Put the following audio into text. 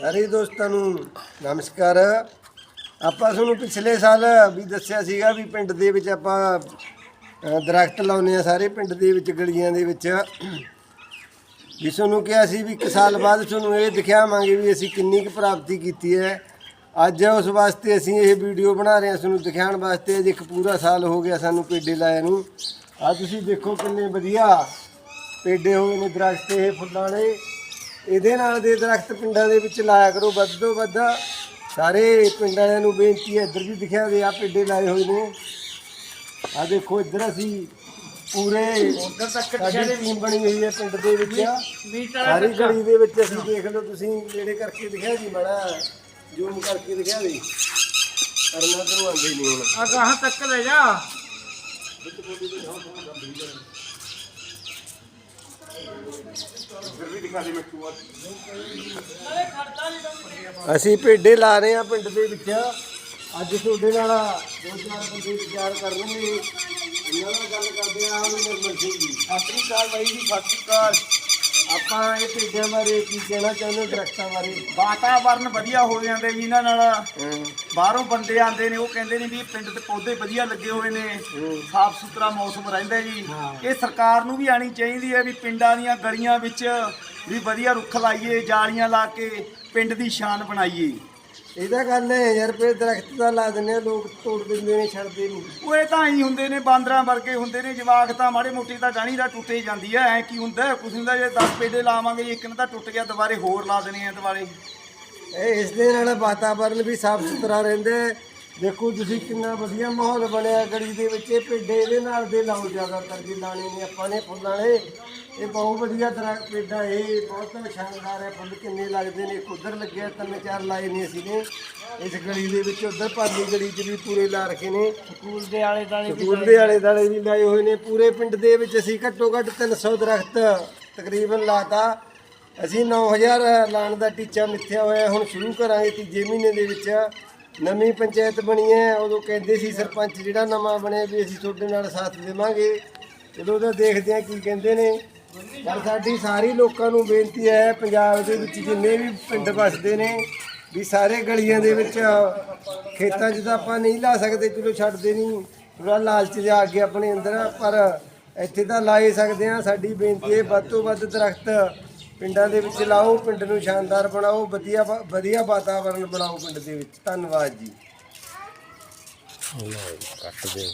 ਸਾਰੇ ਦੋਸਤਾਂ ਨੂੰ ਨਮਸਕਾਰ। ਆਪਾਂ ਤੁਹਾਨੂੰ ਪਿਛਲੇ ਸਾਲ ਵੀ ਦੱਸਿਆ ਸੀਗਾ ਵੀ ਪਿੰਡ ਦੇ ਵਿੱਚ ਆਪਾਂ ਅ, ਦਰਖਤ ਲਾਉਨੇ ਆ ਸਾਰੇ ਪਿੰਡ ਦੇ ਵਿੱਚ ਗਲੀਆਂ ਦੇ ਵਿੱਚ। ਵੀ ਤੁਹਾਨੂੰ ਕਿਹਾ ਸੀ ਵੀ ਇੱਕ ਸਾਲ ਬਾਅਦ ਤੁਹਾਨੂੰ ਇਹ ਦਿਖਾਵਾਂਗੇ ਵੀ ਅਸੀਂ ਕਿੰਨੀ ਕੁ ਪ੍ਰਾਪਤੀ ਕੀਤੀ ਹੈ। ਅੱਜ ਉਸ ਵਾਸਤੇ ਅਸੀਂ ਇਹ ਵੀਡੀਓ ਬਣਾ ਰਹੇ ਹਾਂ ਤੁਹਾਨੂੰ ਦਿਖਾਉਣ ਵਾਸਤੇ। ਅੱਜ ਇੱਕ ਪੂਰਾ ਸਾਲ ਹੋ ਗਿਆ ਸਾਨੂੰ ਪੇਡੇ ਲਾਏ ਨੂੰ। ਆ ਤੁਸੀਂ ਦੇਖੋ ਕਿੰਨੇ ਵਧੀਆ ਪੇਡੇ ਹੋਏ ਨੇ ਦਰਖਤ ਇਹ ਫੁੱਲਾਂ ਵਾਲੇ। ਇਹਦੇ ਨਾਲ ਦੇ ਦਰਖਤ ਪਿੰਡਾਂ ਦੇ ਵਿੱਚ ਲਾਇਆ ਕਰੋ। ਵੱਧ ਤੋਂ ਵੱਧ ਸਾਰੇ ਪਿੰਡਾਂ ਵਾਲਿਆਂ ਨੂੰ ਬੇਨਤੀ ਹੈ ਇੱਧਰ ਵੀ ਦਿਖਿਆ ਦੇ ਆ ਪੇਡੇ ਲਾਏ ਹੋਏ ਨੇ। ਆ ਦੇਖੋ ਇੱਧਰ ਅਸੀਂ ਪੂਰੇ ਉਧਰ ਤੱਕ ਸਾਡੀ ਟੀਮ ਬਣੀ ਹੋਈ ਹੈ ਪਿੰਡ ਦੇ ਵਿੱਚ। ਸਾਰੀ ਗਲੀ ਦੇ ਵਿੱਚ ਅਸੀਂ ਦੇਖ ਲਓ ਤੁਸੀਂ ਨੇੜੇ ਕਰਕੇ ਦਿਖਿਆ ਜੀ ਬੜਾ ਜ਼ੂਮ ਕਰਕੇ ਦਿਖਿਆ ਜੀ ਕਰਨਾ ਤੋਂ ਆਉਂਦੇ ਨਹੀਂ ਹੁਣ। ਆ ਗਾਹਾਂ ਤੱਕ ਲੈ ਜਾ। ਅਸੀਂ ਭੇਡੇ ਲਾ ਰਹੇ ਆ ਪਿੰਡ ਦੇ ਵਿੱਚ। ਅੱਜ ਤੁਹਾਡੇ ਨਾਲ ਦੋ ਚਾਰ ਬੰਦੇ ਵਿਚਾਰ ਕਰਨਗੇ। ਇਹਨਾਂ ਨਾਲ ਗੱਲ ਕਰਦੇ ਆ ਆਹ ਨਿਰਮਲ ਸਿੰਘ ਜੀ ਸਤਿ ਸ੍ਰੀ ਅਕਾਲ ਬਾਈ ਜੀ, ਸਤਿ ਸ੍ਰੀ ਅਕਾਲ। ਆਪਾਂ ਇਹ ਪੇਡਿਆਂ ਬਾਰੇ ਕੀ ਕਹਿਣਾ ਚਾਹੁੰਦੇ ਹੋ ਦਰਖਤਾਂ ਬਾਰੇ? ਵਾਤਾਵਰਨ ਵਧੀਆ ਹੋ ਜਾਂਦੇ ਜੀ ਇਹਨਾਂ ਨਾਲ। ਬਾਹਰੋਂ ਬੰਦੇ ਆਉਂਦੇ ਨੇ ਉਹ ਕਹਿੰਦੇ ਨੇ ਵੀ ਪਿੰਡ ਤੇ ਪੌਦੇ ਵਧੀਆ ਲੱਗੇ ਹੋਏ ਨੇ। ਸਾਫ਼ ਸੁਥਰਾ ਮੌਸਮ ਰਹਿੰਦਾ ਜੀ। ਇਹ ਸਰਕਾਰ ਨੂੰ ਵੀ ਆਣੀ ਚਾਹੀਦੀ ਹੈ ਵੀ ਪਿੰਡਾਂ ਦੀਆਂ ਗਲੀਆਂ ਵਿੱਚ ਵੀ ਵਧੀਆ ਰੁੱਖ ਲਾਈਏ ਜਾਲੀਆਂ ਲਾ ਕੇ ਪਿੰਡ ਦੀ ਸ਼ਾਨ ਬਣਾਈਏ। ਇਹਦਾ ਗੱਲ ਹੈ ਯਾਰ ਪੇ ਦਰਖਤ ਤਾਂ ਲਾ ਦਿੰਦੇ ਆ ਲੋਕ ਤੋੜ ਦਿੰਦੇ ਨੇ ਛੱਡਦੇ ਨਹੀਂ ਉਹ ਇਹ ਤਾਂ ਹੀ ਹੁੰਦੇ ਨੇ ਬਾਂਦਰਾਂ ਵਰਗੇ ਹੁੰਦੇ ਨੇ ਜਵਾਕ ਤਾਂ ਮਾੜੇ ਮੋਟੀ ਤਾਂ ਜਾਣੀ ਦਾ ਟੁੱਟੇ ਜਾਂਦੀ ਐ ਐ ਕੀ ਹੁੰਦਾ ਹੈ? ਕੁਛ ਹੁੰਦਾ ਜੇ 10 ਪੇਡੇ ਲਾਵਾਂਗੇ ਜੀ, ਇੱਕ ਨੇ ਤਾਂ ਟੁੱਟ ਗਿਆ ਦੁਬਾਰੇ ਹੋਰ ਲਾ ਦੇਣੇ ਆ ਦੁਬਾਰੇ ਇਹ ਇਸ ਦੇ ਨਾਲ ਵਾਤਾਵਰਨ ਵੀ ਸਾਫ਼ ਸੁਥਰਾ ਰਹਿੰਦਾ ਹੈ। ਦੇਖੋ ਤੁਸੀਂ ਕਿੰਨਾ ਵਧੀਆ ਮਾਹੌਲ ਬਣਿਆ ਗਲੀ ਦੇ ਵਿੱਚ ਇਹ ਪੇਡੇ ਇਹਦੇ ਨਾਲ ਦੇ ਲਾਓ ਜ਼ਿਆਦਾਤਰ ਜੇ ਲਾਣੇ ਨੇ ਆਪਾਂ ਨੇ ਫੁੱਲਾਂ ਵਾਲੇ। ਇਹ ਬਹੁਤ ਵਧੀਆ ਦਰਖਤ ਪੇਡਾ ਇਹ ਬਹੁਤ ਸ਼ਾਨਦਾਰ ਹੈ ਫੁੱਲ ਕਿੰਨੇ ਲੱਗਦੇ ਨੇ ਉੱਧਰ ਲੱਗਿਆ ਤਿੰਨ ਚਾਰ ਲਾਏ ਨੇ ਅਸੀਂ ਨੇ। ਇਸ ਗਲੀ ਦੇ ਵਿੱਚ ਉੱਧਰ ਪਾਲੀ ਗਲੀ 'ਚ ਵੀ ਪੂਰੇ ਲਾ ਰੱਖੇ ਨੇ। ਸਕੂਲ ਦੇ ਆਲੇ ਦਾਲੇ ਸਕੂਲ ਦੇ ਆਲੇ ਦਾਲੇ ਵੀ ਲਾਏ ਹੋਏ ਨੇ। ਪੂਰੇ ਪਿੰਡ ਦੇ ਵਿੱਚ ਅਸੀਂ ਘੱਟੋ ਘੱਟ 300 ਦਰਖਤ ਤਕਰੀਬਨ ਲਾਤਾ। ਅਸੀਂ 9000 ਲਾਉਣ ਦਾ ਟੀਚਾ ਮਿੱਥਿਆ ਹੋਇਆ ਹੁਣ ਸ਼ੁਰੂ ਕਰਾਂਗੇ ਤੀਜੇ ਮਹੀਨੇ ਦੇ ਵਿੱਚ। ਨਵੀਂ ਪੰਚਾਇਤ ਬਣੀ ਹੈ, ਉਦੋਂ ਕਹਿੰਦੇ ਸੀ ਸਰਪੰਚ ਜਿਹੜਾ ਨਵਾਂ ਬਣਿਆ ਵੀ ਅਸੀਂ ਤੁਹਾਡੇ ਨਾਲ ਸਾਥ ਦੇਵਾਂਗੇ। ਚਲੋ ਉਹਦਾ ਦੇਖਦੇ ਹਾਂ ਕੀ ਕਹਿੰਦੇ ਨੇ। ਪਰ ਸਾਡੀ ਸਾਰੀ ਲੋਕਾਂ ਨੂੰ ਬੇਨਤੀ ਹੈ, ਪੰਜਾਬ ਦੇ ਵਿੱਚ ਜਿੰਨੇ ਵੀ ਪਿੰਡ ਵੱਸਦੇ ਨੇ, ਵੀ ਸਾਰੇ ਗਲੀਆਂ ਦੇ ਵਿੱਚ ਖੇਤਾਂ 'ਚ ਤਾਂ ਆਪਾਂ ਨਹੀਂ ਲਾ ਸਕਦੇ, ਚਲੋ ਛੱਡਦੇ ਨਹੀਂ। ਥੋੜਾ ਲਾਲਚ ਜਾ ਆ ਆਪਣੇ ਅੰਦਰ, ਪਰ ਇੱਥੇ ਤਾਂ ਲਾਏ ਸਕਦੇ ਆ ਸਾਡੀ ਬੇਨਤੀ ਹੈ, ਵੱਧ ਤੋਂ ਵੱਧ ਦਰਖਤ ਪਿੰਡਾਂ ਦੇ ਵਿੱਚ ਲਾਓ, ਪਿੰਡ ਨੂੰ ਸ਼ਾਨਦਾਰ ਬਣਾਓ, ਵਧੀਆ ਵਾ- ਵਧੀਆ ਵਾਤਾਵਰਣ ਬਣਾਓ ਪਿੰਡ ਦੇ ਵਿੱਚ। ਧੰਨਵਾਦ ਜੀ। ਕੱਟ ਦੇ